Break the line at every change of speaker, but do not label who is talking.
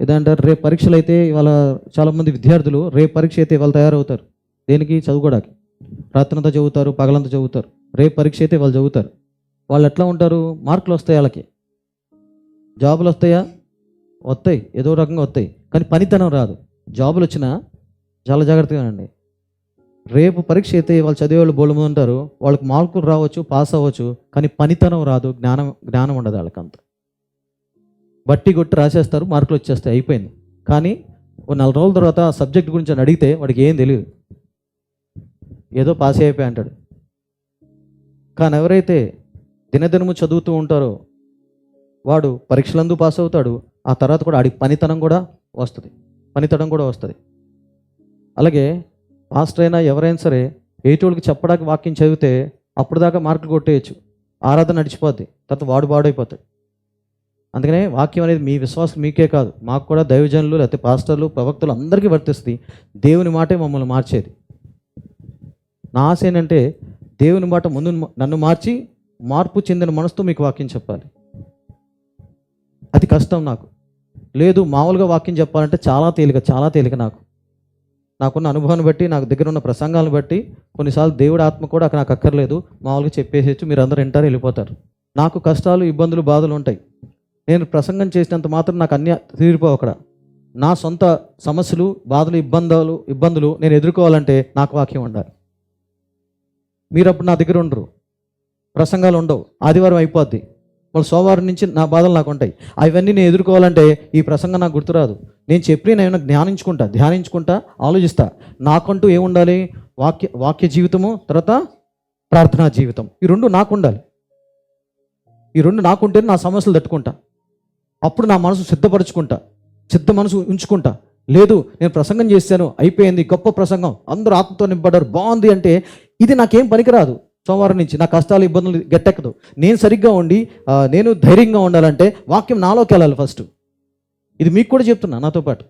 ఏదంటారు? రేపు పరీక్షలు అయితే ఇవాళ చాలామంది విద్యార్థులు రేపు పరీక్ష అయితే వాళ్ళు తయారవుతారు. దేనికి? చదువుకోవడానికి. రాత్రంతా చదువుతారు పగలంతా చదువుతారు. రేపు పరీక్ష అయితే వాళ్ళు చదువుతారు. వాళ్ళు ఎట్లా ఉంటారు? మార్కులు వస్తాయి వాళ్ళకి. జాబులు వస్తాయా? వస్తాయి. ఏదో రకంగా వస్తాయి. కానీ పనితనం రాదు. జాబులు వచ్చినా చాలా జాగ్రత్తగా అండి రేపు పరీక్ష అయితే వాళ్ళు చదివే వాళ్ళు బోళ్ళు ఉంటారు. వాళ్ళకి మార్కులు రావచ్చు పాస్ అవ్వచ్చు. కానీ పనితనం రాదు జ్ఞానం జ్ఞానం ఉండదు వాళ్ళకి అంత బట్టి కొట్టి రాసేస్తారు మార్కులు వచ్చేస్తాయి అయిపోయింది. కానీ ఓ నెల రోజుల తర్వాత ఆ సబ్జెక్ట్ గురించి అని అడిగితే వాడికి ఏం తెలియదు ఏదో పాస్ అయిపోయి అంటాడు. కానీ ఎవరైతే దినదినము చదువుతూ ఉంటారో వాడు పరీక్షలందు పాస్ అవుతాడు ఆ తర్వాత కూడా ఆడికి పనితనం కూడా వస్తుంది. పనితనం కూడా వస్తుంది. అలాగే పాస్టర్ అయినా ఎవరైనా సరే ఏటోళ్ళకి చెప్పడానికి వాక్యం చదివితే అప్పుడు దాకా మార్కులు కొట్టేయచ్చు. ఆరాధన నడిచిపోద్ది. తర్వాత వాడు వాడైపోతాడు అందుకనే వాక్యం అనేది మీ విశ్వాసం మీకే కాదు. మాకు కూడా దైవజనులు లేకపోతే పాస్టర్లు ప్రవక్తలు అందరికీ వర్తిస్తుంది. దేవుని మాటే మమ్మల్ని మార్చేది. నా ఆశ ఏంటంటే దేవుని మాట ముందు నన్ను మార్చి మార్పు చెందిన మనసుతో మీకు వాక్యం చెప్పాలి. అది కష్టం నాకు. లేదు మామూలుగా వాక్యం చెప్పాలంటే చాలా తేలిక చాలా తేలిక నాకు. నాకున్న అనుభవాన్ని బట్టి నాకు దగ్గర ఉన్న ప్రసంగాలను బట్టి కొన్నిసార్లు దేవుడి ఆత్మ కూడా అక్కడ నాకు అక్కర్లేదు. మామూలుగా చెప్పేసేచ్చు మీరు అందరూ వింటారు వెళ్ళిపోతారు. నాకు కష్టాలు ఇబ్బందులు బాధలు ఉంటాయి. నేను ప్రసంగం చేసినంత మాత్రం నాకు అన్ని తీరిపోవు అక్కడ. నా సొంత సమస్యలు బాధలు ఇబ్బందులు ఇబ్బందులు నేను ఎదుర్కోవాలంటే నాకు వాక్యం ఉండాలి. మీరు అప్పుడు నా దగ్గర ఉండరు. ప్రసంగాలు ఉండవు. ఆదివారం అయిపోద్ది. మళ్ళీ సోమవారం నుంచి నా బాధలు నాకు ఉంటాయి. అవన్నీ నేను ఎదుర్కోవాలంటే ఈ ప్రసంగం నాకు గుర్తురాదు. నేను చెప్పి నేను ధ్యానించుకుంటా ధ్యానించుకుంటా ఆలోచిస్తా. నాకంటూ ఏముండాలి? వాక్య వాక్య జీవితము తర్వాత ప్రార్థనా జీవితం. ఈ రెండు నాకు ఉండాలి. ఈ రెండు నాకుంటేనే నా సమస్యలు తట్టుకుంటా. అప్పుడు నా మనసు సిద్ధపరచుకుంటా సిద్ధ మనసు ఉంచుకుంటా. లేదు నేను ప్రసంగం చేశాను అయిపోయింది గొప్ప ప్రసంగం అందరూ ఆత్మతో నింపడారు బాగుంది అంటే ఇది నాకేం పనికిరాదు. సోమవారం నుంచి నా కష్టాలు ఇబ్బందులు గట్టెక్కదు. నేను సరిగ్గా ఉండి నేను ధైర్యంగా ఉండాలంటే వాక్యం నాలోకి వెళ్ళాలి ఫస్ట్ ఇది మీకు కూడా చెప్తున్నా నాతో పాటు.